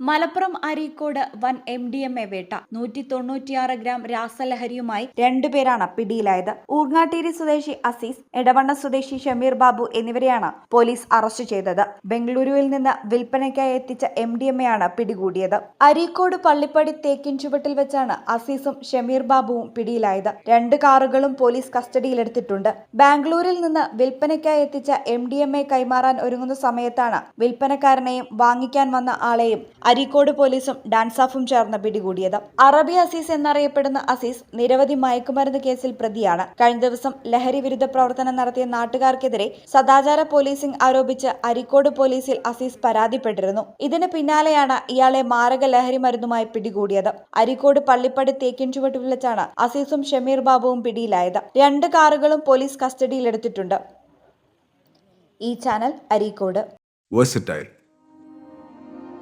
മലപ്പുറം അരീക്കോട് വൻ M D M A വേട്ട. നൂറ്റി തൊണ്ണൂറ്റിയാറ് ഗ്രാം രാസലഹരിയുമായി രണ്ടുപേരാണ് പിടിയിലായത്. ഊർങ്ങാട്ടേരി സ്വദേശി അസീസ് എടവണ്ണ സ്വദേശി ഷമീർ ബാബു എന്നിവരെയാണ് പോലീസ് അറസ്റ്റ് ചെയ്തത്. ബംഗളൂരുവിൽ നിന്ന് വിൽപ്പനയ്ക്കായി എത്തിച്ച എം ഡി എം എ ആണ് പിടികൂടിയത്. അരീക്കോട് പള്ളിപ്പടി തേക്കിൻ ചുവട്ടിൽ വെച്ചാണ് അസീസും ഷമീർ ബാബുവും പിടിയിലായത്. രണ്ട് കാറുകളും പോലീസ് കസ്റ്റഡിയിലെടുത്തിട്ടുണ്ട്. ബാംഗ്ലൂരിൽ നിന്ന് വിൽപ്പനയ്ക്കായി എത്തിച്ച എം ഡി എം എ കൈമാറാൻ ഒരുങ്ങുന്ന സമയത്താണ് വിൽപ്പനക്കാരനെയും വാങ്ങിക്കാൻ വന്ന ആളെയും അരീക്കോട് പോലീസും ഡാൻസാഫും ചേർന്ന് പിടികൂടിയത്. അറബി അസീസ് എന്നറിയപ്പെടുന്ന അസീസ് നിരവധി മയക്കുമരുന്ന് കേസിൽ പ്രതിയാണ്. കഴിഞ്ഞ ദിവസം ലഹരി വിരുദ്ധ പ്രവർത്തനം നടത്തിയ നാട്ടുകാർക്കെതിരെ സദാചാര പോലീസിംഗ് ആരോപിച്ച് അരീക്കോട് പോലീസിൽ അസീസ് പരാതിപ്പെട്ടിരുന്നു. ഇതിന് പിന്നാലെയാണ് ഇയാളെ മാരക ലഹരി മരുന്നുമായി പിടികൂടിയത്. അരീക്കോട് പള്ളിപ്പടി തേക്കിൻ ചുവട്ടിൽ വെച്ചാണ് അസീസും ഷമീർ ബാബുവും പിടിയിലായത്. രണ്ട് കാറുകളും പോലീസ് കസ്റ്റഡിയിലെടുത്തിട്ടുണ്ട്. ഈ ചാനൽ അരീക്കോട്.